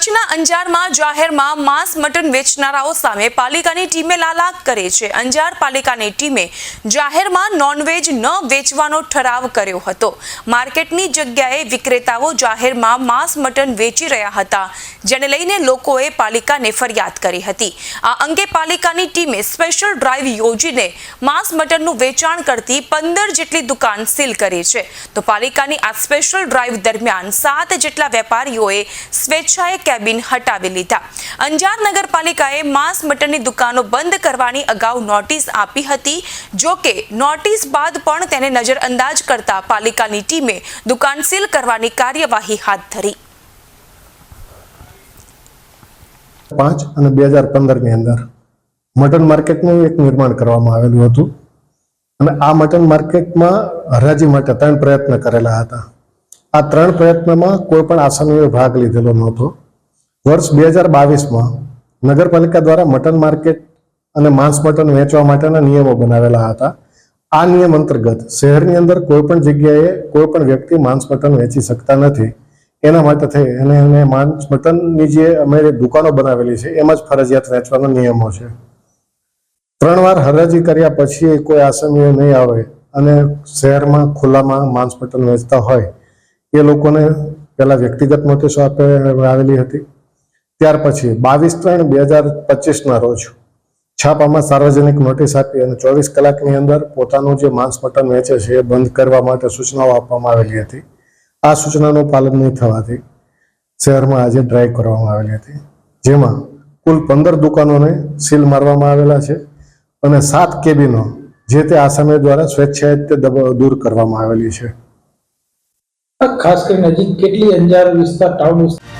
કચ્છના અંજારમાં જાહેરમાં માંસ મટન વેચનારાઓ સામે પાલિકાની ટીમે લાલાક કરે છે. અંજાર પાલિકાની ટીમે જાહેરમાં નોનવેજ ન વેચવાનો ઠરાવ કર્યો હતો. માર્કેટની જગ્યાએ વિક્રેતાઓ જાહેરમાં માંસ મટન વેચી રહ્યા હતા, જેને લઈને લોકોએ પાલિકાને ફરિયાદ કરી હતી. આ અંગે પાલિકાની ટીમે સ્પેશિયલ ડ્રાઈવ યોજીને માંસ મટનનું વેચાણ કરતી પંદર જેટલી દુકાન સીલ કરી છે. તો પાલિકાની આ સ્પેશિયલ ડ્રાઈવ દરમિયાન સાત જેટલા વેપારીઓએ સ્વેચ્છાએ કેબિન હટાવી લીધા. અંજાર નગરપાલિકાએ માંસ મટનની દુકાનો બંધ કરવાની અગાઉ નોટિસ આપી હતી. જો કે, નોટિસ બાદ પણ તેને નજરઅંદાજ કરતા પાલિકાની ટીમે દુકાન સીલ કરવાની કાર્યવાહી હાથ ધરી. પાંચ અને બે હજાર પંદરની અંદર મટન માર્કેટનું એક નિર્માણ કરવામાં આવેલું હતું. અને આ મટન માર્કેટમાં હરાજી માટે ત્રણ પ્રયત્ન કરેલા હતા. આ ત્રણ પ્રયત્નમાં કોઈ પણ આસામીઓએ ભાગ લીધેલો નહોતો. વર્ષ બે હજાર બાવીસમાં નગરપાલિકા દ્વારા મટન માર્કેટ અને માંસ મટન વેચવા માટેના નિયમો બનાવેલા હતા. આ નિયમ અંતર્ગત શહેરની અંદર કોઈ પણ જગ્યાએ કોઈ પણ વ્યક્તિ માંસ મટન વેચી શકતા નથી. એના માટે થઈ અને એને માંસ મટનની જે અમે દુકાનો બનાવેલી છે, એમાં જ ફરજિયાત વેચવાનો નિયમો છે. ત્રણ વાર હરાજી કર્યા પછી કોઈ આસામીઓ નહીં આવે અને શહેરમાં ખુલ્લામાં માંસ મટન વેચતા હોય, એ લોકોને પહેલાં વ્યક્તિગત નોટિસો આપે, આવેલી હતી. ત્યાર પછી બાવીસ ત્રણ બે હજાર પચીસના રોજ છાપામાં સાર્વજનિક નોટિસ આપી અને ચોવીસ કલાકની અંદર પોતાનું જે માંસ મટન વેચે છે એ બંધ કરવા માટે સૂચનાઓ આપવામાં આવેલી હતી. આ સૂચનાનું પાલન નહીં થવાથી શહેરમાં આજે ડ્રાઈવ કરવામાં આવેલી હતી. જેમાં કુલ પંદર દુકાનોને સીલ મારવામાં આવેલા છે અને સાત કેબિનો જે તે આસામે દ્વારા સ્વેચ્છાએ તે દૂર કરવામાં આવેલી છે. ખાસ કરીને હજી કેટલી અંજાર વિસ્તાર, ટાઉન વિસ્તાર